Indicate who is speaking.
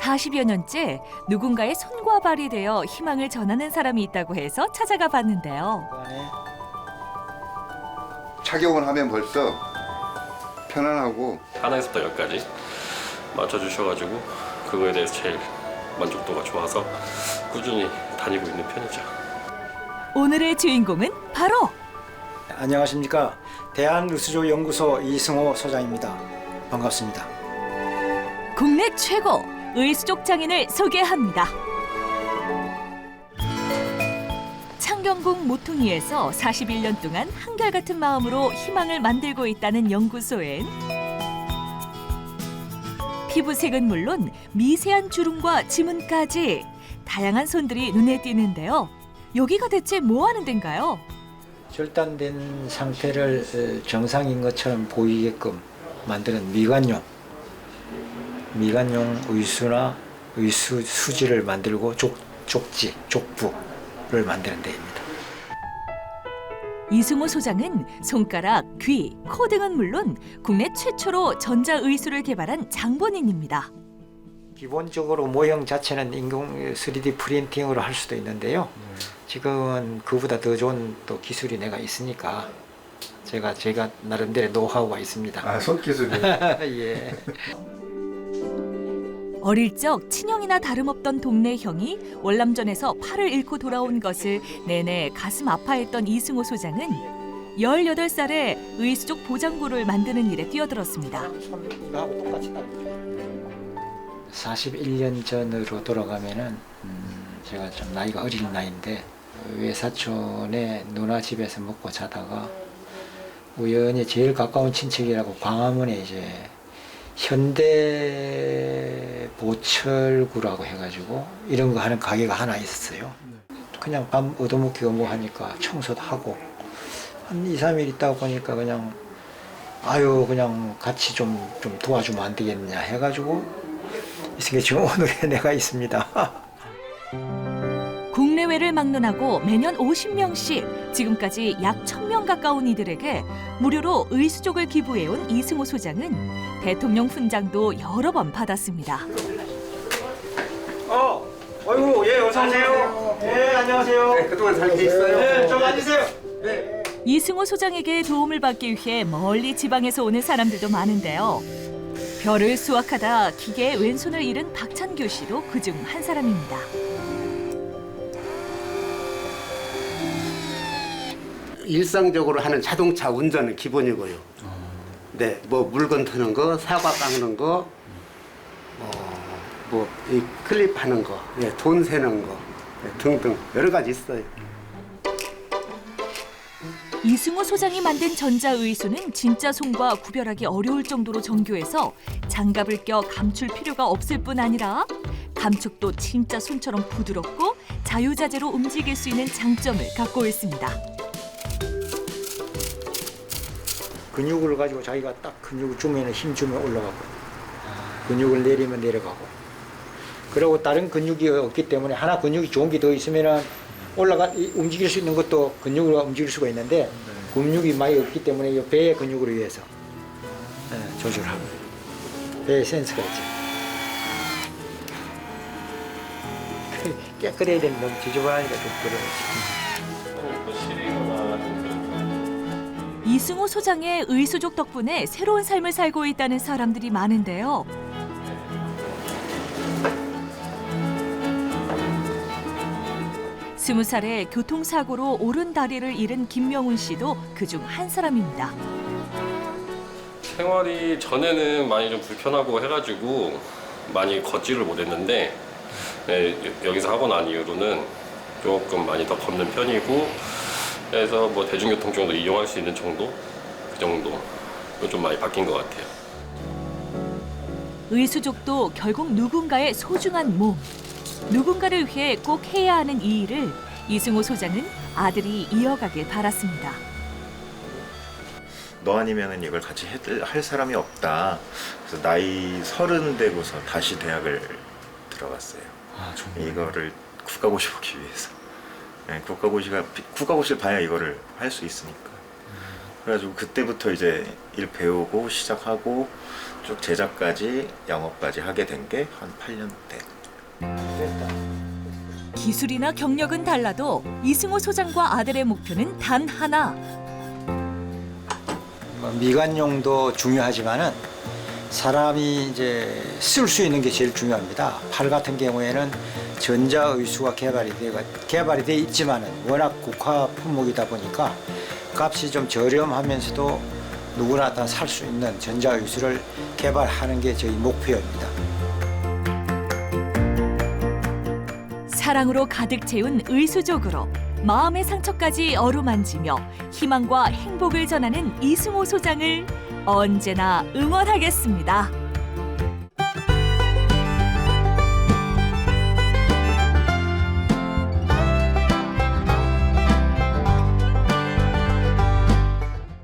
Speaker 1: 40여 년째 누군가의 손과 발이 되어 희망을 전하는 사람이 있다고 해서 찾아가 봤는데요.
Speaker 2: 착용을 하면 벌써 편안하고
Speaker 3: 하나에서부터 열까지 맞춰주셔가지고 그거에 대해서 제일 만족도가 좋아서 꾸준히 다니고 있는 편이죠.
Speaker 1: 오늘의 주인공은 바로
Speaker 4: 안녕하십니까 대한의수조 연구소 이승호 소장입니다. 반갑습니다.
Speaker 1: 국내 최고 의수족 장인을 소개합니다. 창경궁 모퉁이에서 41년 동안 한결같은 마음으로 희망을 만들고 있다는 연구소엔 피부색은 물론 미세한 주름과 지문까지 다양한 손들이 눈에 띄는데요. 여기가 대체 뭐 하는 데인가요?
Speaker 4: 절단된 상태를 어, 정상인 것처럼 보이게끔 만드는 미관용 미관용 의수나 의수 수지를 만들고 족, 족지, 족부를 만드는 데입니다.
Speaker 1: 이승호 소장은 손가락, 귀, 코 등은 물론 국내 최초로 전자의수를 개발한 장본인입니다.
Speaker 4: 기본적으로 모형 자체는 인공 3D 프린팅으로 할 수도 있는데요. 지금은 그보다 더 좋은 또 기술이 내가 있으니까 제가 제가 나름대로 노하우가 있습니다.
Speaker 2: 아 손기술이
Speaker 4: 예.
Speaker 1: 어릴 적 친형이나 다름없던 동네 형이 월남전에서 팔을 잃고 돌아온 것을 내내 가슴 아파했던 이승호 소장은 18살에 의수족 보장구를 만드는 일에 뛰어들었습니다.
Speaker 4: 41년 전으로 돌아가면은 음, 제가 좀 나이가 어린 나이인데 외사촌에 누나 집에서 먹고 자다가 우연히 제일 가까운 친척이라고 광화문에 이제 현대 보철구라고 해가지고 이런 거 하는 가게가 하나 있었어요. 그냥 밤 얻어먹기가 뭐 하니까 청소도 하고 한 2, 3일 있다 보니까 그냥 아유 그냥 같이 좀, 좀 도와주면 안 되겠냐 해가지고 있으니까 지금 오늘에 내가 있습니다.
Speaker 1: 국내외를 막론하고 매년 50명씩 지금까지 약 1000명 가까운 이들에게 무료로 의수족을 기부해온 이승호 소장은 대통령 훈장도 여러 번 받았습니다.
Speaker 4: 어, 어이구, 예, 어서 오세요. 예, 안녕하세요. 네,
Speaker 2: 그동안 잘 계셨어요?
Speaker 4: 네, 좀 앉으세요.
Speaker 1: 이승호 소장에게 도움을 받기 위해 멀리 지방에서 오는 사람들도 많은데요. 별을 수확하다 기계에 왼손을 잃은 박찬규 씨도 그중 한 사람입니다.
Speaker 5: 일상적으로 하는 자동차 운전은 기본이고요. 네, 뭐 물건 트는 거, 사과 깎는 거, 어, 뭐이 클립 하는 거, 예, 돈 세는 거 예, 등등 여러 가지 있어요.
Speaker 1: 이승호 소장이 만든 전자의수는 진짜 손과 구별하기 어려울 정도로 정교해서 장갑을 껴 감출 필요가 없을 뿐 아니라 감촉도 진짜 손처럼 부드럽고 자유자재로 움직일 수 있는 장점을 갖고 있습니다.
Speaker 4: 근육을 가지고 자기가 딱 근육을 주면 힘 주면 올라가고 근육을 내리면 내려가고 그리고 다른 근육이 없기 때문에 하나 근육이 좋은 게 더 있으면은 올라가 이- 움직일 수 있는 것도 근육으로 움직일 수가 있는데 근육이 많이 없기 때문에 이 배의 근육으로 위해서 예, 조절하고 배에 센스가 있죠. 깨끗해야 되는데 너무 지저분하니까 좀 그러지.
Speaker 1: 이승호 소장의 의수족 덕분에 새로운 삶을 살고 있다는 사람들이 많은데요. 스무 살에 교통사고로 오른 다리를 잃은 김명훈 씨도 그중 한 사람입니다.
Speaker 3: 생활이 전에는 많이 좀 불편하고 해가지고 많이 걷지를 못했는데 네, 여- 여기서 하고 난 이후로는 조금 많이 더 걷는 편이고 그래서 뭐 대중교통 정도 이용할 수 있는 정도 그 정도 좀 많이 바뀐 것 같아요.
Speaker 1: 의수족도 결국 누군가의 소중한 몸. 누군가를 위해 꼭 해야 하는 이 일을 이승호 소장은 아들이 이어가길 바랐습니다.
Speaker 6: 너 아니면은 이걸 같이 해- 할 사람이 없다. 그래서 나이 서른 되고서 다시 대학을 들어갔어요. 이거를 국가고시 보기 위해서. 네, 국가고시가 국가고시를 봐야 이거를 할 수 있으니까. 그래가지고 그때부터 이제 일 배우고 시작하고 쭉 제작까지 영업까지 하게 된 게 한 8년 대.
Speaker 1: 기술이나 경력은 달라도 이승호 소장과 아들의 목표는 단 하나.
Speaker 4: 뭐 미관용도 중요하지만은 사람이 이제 쓸 수 있는 게 제일 중요합니다. 팔 같은 경우에는 전자의수가 개발이 돼 개발이 돼 있지만은 워낙 국화 품목이다 보니까 값이 좀 저렴하면서도 누구나 다 살 수 있는 전자의수를 개발하는 게 저희 목표입니다.
Speaker 1: 사랑으로 가득 채운 의수족으로 마음의 상처까지 어루만지며 희망과 행복을 전하는 이승호 소장을 언제나 응원하겠습니다.